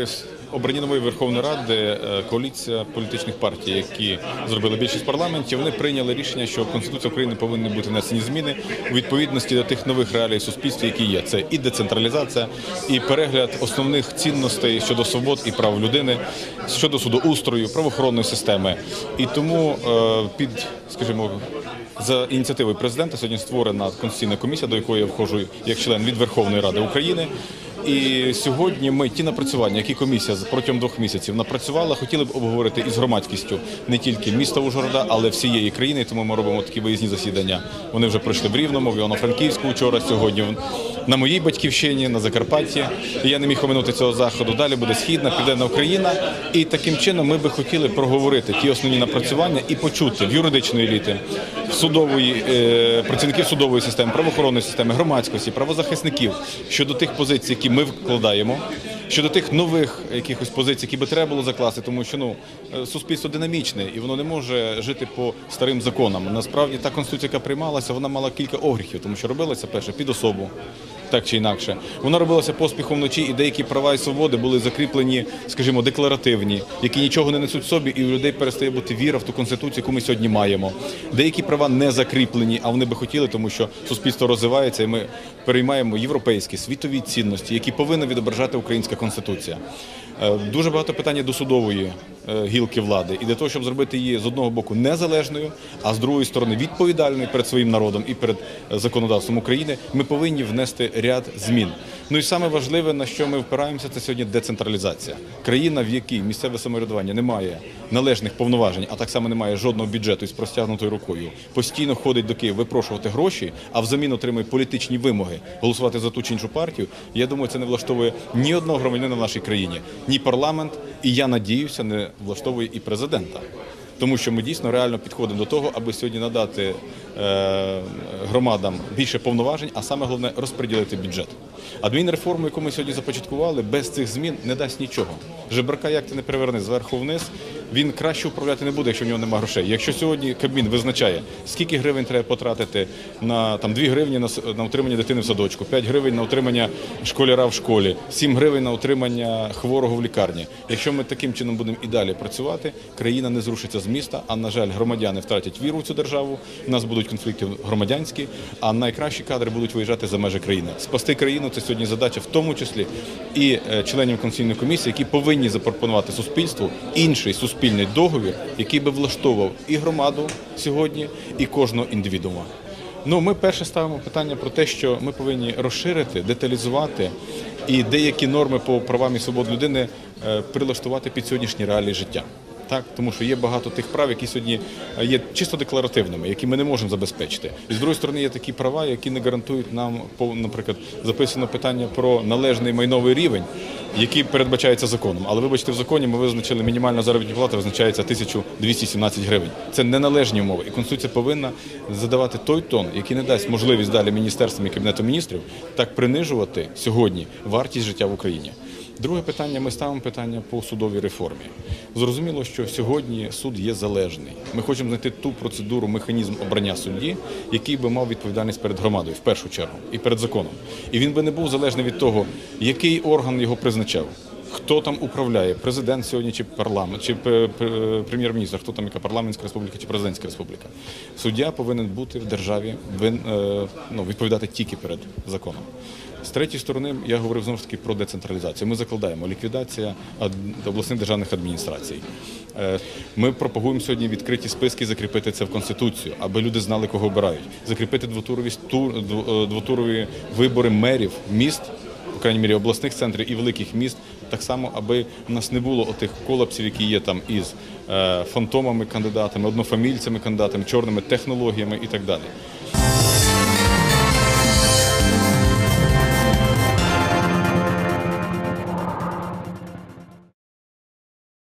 При обранні нової Верховної Ради е, коаліція політичних партій, які зробили більшість в парламенті, вони прийняли рішення, що в Конституцію України повинні бути внесені зміни у відповідності до тих нових реалій в суспільстві, які є. Це і децентралізація, і перегляд основних цінностей щодо свобод і прав людини, щодо судоустрою, правоохоронної системи. І тому е, під, скажімо, за ініціативою президента сьогодні створена конституційна комісія, до якої я входжу як член від Верховної Ради України. І сьогодні ми ті напрацювання, які комісія протягом двох місяців напрацювала, хотіли б обговорити із громадськістю не тільки міста Ужгорода, але всієї країни. Тому ми робимо такі виїзні засідання. Вони вже пройшли в Рівному, в Івано-Франківську вчора, сьогодні на моїй батьківщині, на Закарпатті. Я не міг оминути цього заходу. Далі буде східна, південна Україна. І таким чином ми би хотіли проговорити ті основні напрацювання і почути в юридичної еліти, в судової е, працівників судової системи, правоохоронної системи, громадськості, правозахисників щодо тих позицій, які ми вкладаємо. Щодо тих нових якихось позицій, які би треба було закласти, тому що ну е, суспільство динамічне і воно не може жити по старим законам. Насправді та конституція, яка приймалася, вона мала кілька огріхів, тому що робилася перше під особу. Так чи інакше, вона робилася поспіхом вночі, і деякі права і свободи були закріплені, скажімо, декларативні, які нічого не несуть собі, і у людей перестає бути віра в ту конституцію, яку ми сьогодні маємо. Деякі права не закріплені, а вони би хотіли, тому що суспільство розвивається, і ми переймаємо європейські світові цінності, які повинна відображати українська конституція. Е, Дуже багато питань до судової гілки влади, і для того, щоб зробити її з одного боку незалежною, а з другої сторони відповідальною перед своїм народом і перед е, законодавством України, ми повинні внести ряд змін. Ну і саме важливе, на що ми впираємося, це сьогодні децентралізація. Країна, в якій місцеве самоврядування не має належних повноважень, а так само не має жодного бюджету із простягнутою рукою, постійно ходить до Києва випрошувати гроші, а взамін отримує політичні вимоги голосувати за ту чи іншу партію. Я думаю, це не влаштовує ні одного громадянина в нашій країні, ні парламент, і я надіюся, не влаштовує і президента. Тому що ми дійсно реально підходимо до того, аби сьогодні надати е, громадам більше повноважень, а саме головне розподілити бюджет. Адмінреформу, яку ми сьогодні започаткували, без цих змін не дасть нічого. Жебрака, як ти не переверни зверху вниз, він краще управляти не буде, якщо в нього немає грошей. Якщо сьогодні Кабмін визначає, скільки гривень треба потратити на там 2 гривні на, на утримання дитини в садочку, 5 гривень на утримання школяра в школі, 7 гривень на утримання хворого в лікарні. Якщо ми таким чином будемо і далі працювати, країна не зрушиться з міста. А на жаль, громадяни втратять віру в цю державу. У нас будуть конфлікти громадянські, а найкращі кадри будуть виїжджати за межі країни. Спасти країну це сьогодні задача, в тому числі і е, членів конституційної комісії, які повинні запропонувати суспільству інший суспільний договір, який би влаштовував і громаду сьогодні, і кожного індивідуума. Ну, ми перше ставимо питання про те, що ми повинні розширити, деталізувати і деякі норми по правам і свобод людини е, прилаштувати під сьогоднішні реалії життя. Так, тому що є багато тих прав, які сьогодні е, є чисто декларативними, які ми не можемо забезпечити. І з другої сторони є такі права, які не гарантують нам, наприклад, записано питання про належний майновий рівень, який передбачаються законом. Але вибачте, в законі ми визначили мінімальна заробітна плата визначається 1217 гривень. Це неналежні умови, і конституція повинна задавати той тон, який не дасть можливість далі міністерствам і кабінету міністрів так принижувати сьогодні вартість життя в Україні. Друге питання ми ставимо питання по судовій реформі. Зрозуміло, що сьогодні суд є залежний. Ми хочемо знайти ту процедуру, механізм обрання судді, який би мав відповідальність перед громадою в першу чергу і перед законом. І він би не був залежний від того, який орган його призначав. Хто там управляє? Президент сьогодні чи парламент, чи е, е, прем'єр-міністр, хто там яка парламентська республіка чи президентська республіка? Суддя повинен бути в державі, вин- е, ну, відповідати тільки перед законом. З третьої сторони, я говорив знову ж таки про децентралізацію. Ми закладаємо ліквідація обласних державних адміністрацій. Ми пропагуємо сьогодні відкриті списки, закріпити це в конституцію, аби люди знали, кого обирають. Закріпити двотурові двотурові вибори мерів міст по крайній мірі обласних центрів і великих міст, так само, аби в нас не було отих колапсів, які є там із е, фантомами кандидатами, однофамільцями кандидатами, чорними технологіями і так далі.